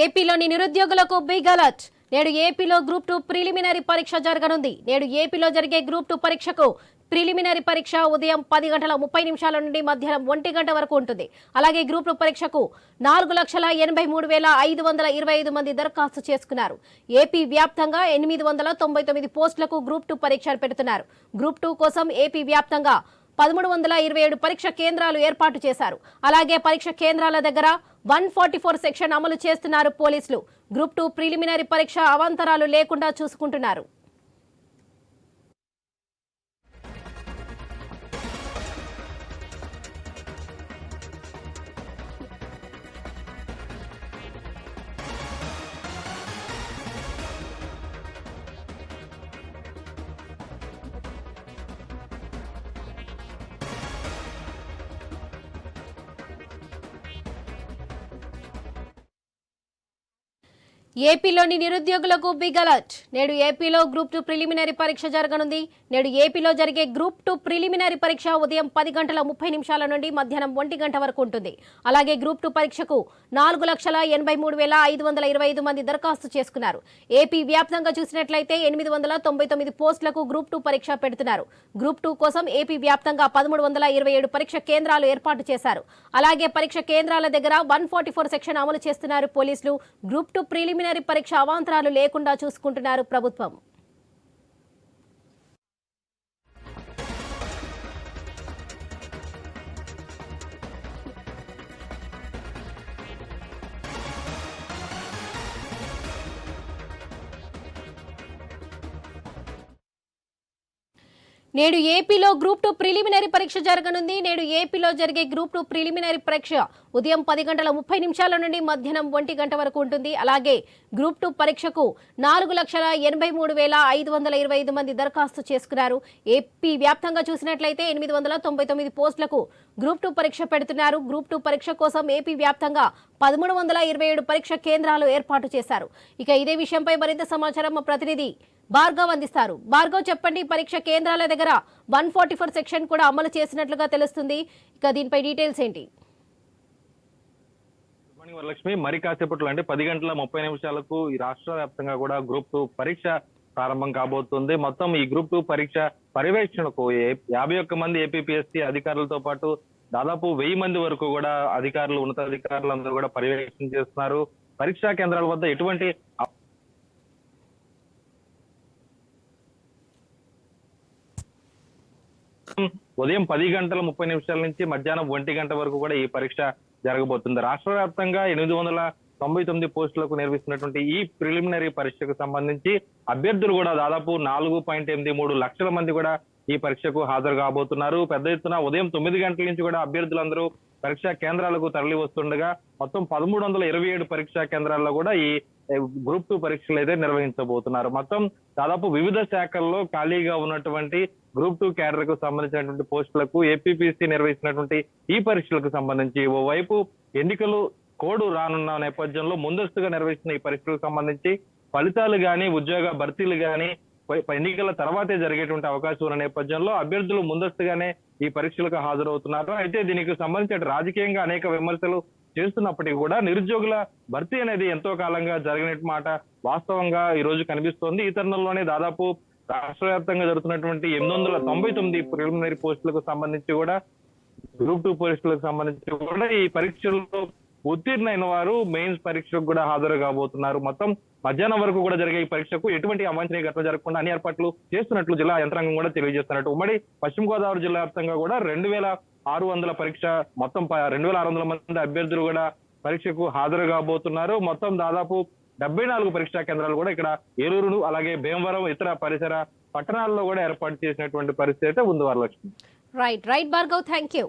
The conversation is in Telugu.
ఏపీలోని నిరుద్యోగులకు బిగ్ అలర్ట్. నేడు ఏపీలో గ్రూప్ టూ ప్రిలిమినరీ పరీక్ష జరగనుంది. నేడు ఏపీలో జరిగే గ్రూప్ టూ పరీక్షకు ప్రిలిమినరీ పరీక్ష ఉదయం పది గంటల ముప్పై నిమిషాల నుండి మధ్యాహ్నం ఒంటి గంట వరకు ఉంటుంది. అలాగే గ్రూప్ టూ పరీక్షకు నాలుగు లక్షల ఎనభై మూడు వేల ఐదు వందల ఇరవై ఐదు మంది దరఖాస్తు చేసుకున్నారు. ఏపీ వ్యాప్తంగా ఎనిమిది వందల తొంభై తొమ్మిది పోస్టులకు గ్రూప్ టూ పరీక్షలు పెడుతున్నారు. గ్రూప్ టూ కోసం ఏపీ వ్యాప్తంగా పదమూడు వందల ఇరవై ఏడు పరీక్ష కేంద్రాలు ఏర్పాటు చేశారు. అలాగే పరీక్ష కేంద్రాల దగ్గర వన్ ఫార్టీ ఫోర్ సెక్షన్ అమలు చేస్తున్నారు పోలీసులు. గ్రూప్ టూ ప్రిలిమినరీ పరీక్ష అవాంతరాలు లేకుండా చూసుకుంటున్నారు. ఏపీలోని నిరుద్యోగులకు బిగ్ అలర్ట్. నేడు ఏపీలో గ్రూప్ టూ ప్రిలిమినరీ పరీక్ష జరగనుంది. నేడు ఏపీలో జరిగే గ్రూప్ టూ ప్రిలిమినరీ పరీక్ష ఉదయం పది గంటల ముప్పై నిమిషాల నుండి మధ్యాహ్నం ఒంటి గంట వరకు ఉంటుంది. అలాగే గ్రూప్ టూ పరీక్షకు నాలుగు లక్షల ఎనభై మూడు వేల ఐదు వందల ఇరవై ఐదు మంది దరఖాస్తు చేసుకున్నారు. ఏపీ వ్యాప్తంగా చూసినట్లయితే ఎనిమిది వందల తొంభై తొమ్మిది పోస్టులకు గ్రూప్ టూ పరీక్ష పెడుతున్నారు. గ్రూప్ టూ కోసం ఏపీ వ్యాప్తంగా పదమూడు వందల ఇరవై ఏడు పరీక్ష కేంద్రాలు ఏర్పాటు చేశారు. అలాగే పరీక్ష కేంద్రాల దగ్గర వన్ ఫార్టీ ఫోర్ సెక్షన్ అమలు చేస్తున్నారు పోలీసులు. గ్రూప్ టూ ప్రిలిమినరీ పరీక్ష అవాంతరాలు లేకుండా చూసుకుంటున్నారు ప్రభుత్వం. నేడు ఏపీలో గ్రూప్ టూ ప్రిలిమినరీ పరీక్ష జరగనుంది. నేడు ఏపీలో జరిగే గ్రూప్ టూ ప్రిలిమినరీ పరీక్ష ఉదయం పది గంటల ముప్పై నిమిషాల నుండి మధ్యాహ్నం ఒంటి గంట వరకు ఉంటుంది. అలాగే గ్రూప్ టూ పరీక్షకు నాలుగు లక్షల ఎనభై మూడు వేల ఐదు వందల ఇరవై ఐదు మంది దరఖాస్తు చేసుకున్నారు. ఏపీ వ్యాప్తంగా చూసినట్లయితే ఎనిమిది వందల తొంభై తొమ్మిది పోస్టులకు గ్రూప్ టూ పరీక్ష పెడుతున్నారు. గ్రూప్ టూ పరీక్ష కోసం ఏపీ వ్యాప్తంగా పదమూడు వందల ఇరవై ఏడు పరీక్ష కేంద్రాలు ఏర్పాటు చేశారు. ఇక ఇదే విషయంపై మరింత సమాచారం మా ప్రతినిధి భార్గవ్ అందిస్తారు. భార్గవ్ చెప్పండి పరీక్ష కేంద్రాల దగ్గర వన్ ఫార్టీ ఫోర్ సెక్షన్ కూడా అమలు చేసినట్లుగా తెలుస్తుంది. ఇక దీనిపై డీటెయిల్స్ ఏంటి? మార్నింగ్ వరలక్ష్మి. మరి కాసేపట్లో అంటే పది గంటల ముప్పై నిమిషాలకు ఈ రాష్ట్ర వ్యాప్తంగా కూడా గ్రూప్ టూ పరీక్ష ప్రారంభం కాబోతుంది. మొత్తం ఈ గ్రూప్ టూ పరీక్ష పర్యవేక్షణకు యాభై ఒక్క మంది ఏపీపీఎస్సీ అధికారులతో పాటు దాదాపు వెయ్యి మంది వరకు కూడా అధికారులు ఉన్నతాధికారులు అందరూ కూడా పర్యవేక్షణ చేస్తున్నారు. పరీక్షా కేంద్రాల వద్ద ఎటువంటి ఉదయం పది గంటల ముప్పై నిమిషాల నుంచి మధ్యాహ్నం ఒంటి గంట వరకు కూడా ఈ పరీక్ష జరగబోతుంది. రాష్ట్ర వ్యాప్తంగా ఎనిమిది వందల తొంభై తొమ్మిది పోస్టులకు నిర్వహిస్తున్నటువంటి ఈ ప్రిలిమినరీ పరీక్షకు సంబంధించి అభ్యర్థులు కూడా దాదాపు నాలుగు పాయింట్ ఎనిమిది మూడు లక్షల మంది కూడా ఈ పరీక్షకు హాజరు కాబోతున్నారు. పెద్ద ఎత్తున ఉదయం తొమ్మిది గంటల నుంచి కూడా అభ్యర్థులందరూ పరీక్షా కేంద్రాలకు తరలి వస్తుండగా మొత్తం పదమూడు వందల ఇరవై ఏడు పరీక్షా కేంద్రాల్లో కూడా ఈ గ్రూప్ టూ పరీక్షలు అయితే నిర్వహించబోతున్నారు. మొత్తం దాదాపు వివిధ శాఖల్లో ఖాళీగా ఉన్నటువంటి గ్రూప్ టూ క్యాడర్కు సంబంధించినటువంటి పోస్టులకు ఏపీపీసీ నిర్వహిస్తున్నటువంటి ఈ పరీక్షలకు సంబంధించి ఓవైపు ఎన్నికలు కోడ్ రానున్న నేపథ్యంలో ముందస్తుగా నిర్వహిస్తున్న ఈ పరీక్షలకు సంబంధించి ఫలితాలు గాని ఉద్యోగ భర్తీలు గాని ఎన్నికల తర్వాతే జరిగేటువంటి అవకాశం ఉన్న నేపథ్యంలో అభ్యర్థులు ముందస్తుగానే ఈ పరీక్షలకు హాజరవుతున్నారు. అయితే దీనికి సంబంధించి రాజకీయంగా అనేక విమర్శలు చేస్తున్నప్పటికీ కూడా నిరుద్యోగుల భర్తీ అనేది ఎంతో కాలంగా జరిగిన మాట వాస్తవంగా ఈ రోజు కనిపిస్తోంది. ఈ తరుణంలోనే దాదాపు రాష్ట్ర వ్యాప్తంగా జరుగుతున్నటువంటి ఎనిమిది వందల తొంభై తొమ్మిది ప్రిలిమినరీ పోస్టులకు సంబంధించి కూడా గ్రూప్ టూ పోస్టులకు సంబంధించి కూడా ఈ పరీక్షల్లో ఉత్తీర్ణైన వారు మెయిన్స్ పరీక్షకు కూడా హాజరు కాబోతున్నారు. మొత్తం మధ్యాహ్నం వరకు కూడా జరిగే ఈ పరీక్షకు ఎటువంటి అవాంఛనీయ ఘటన జరగకుండా అన్ని ఏర్పాట్లు చేస్తున్నట్లు జిల్లా యంత్రాంగం కూడా తెలియజేస్తున్నట్టు. ఉమ్మడి పశ్చిమ గోదావరి జిల్లా వ్యాప్తంగా కూడా రెండు వేల ఆరు వందల పరీక్ష మొత్తం ప- రెండు వేల ఆరు వందల మంది అభ్యర్థులు కూడా పరీక్షకు హాజరు కాబోతున్నారు. మొత్తం దాదాపు డెబ్బై నాలుగు పరీక్షా కేంద్రాలు కూడా ఇక్కడ ఏలూరు అలాగే భీమవరం ఇతర పరిసర పట్టణాల్లో కూడా ఏర్పాటు చేసినటువంటి పరిస్థితి అయితే ఉంది Varalakshmi. Right right Bhargav thank you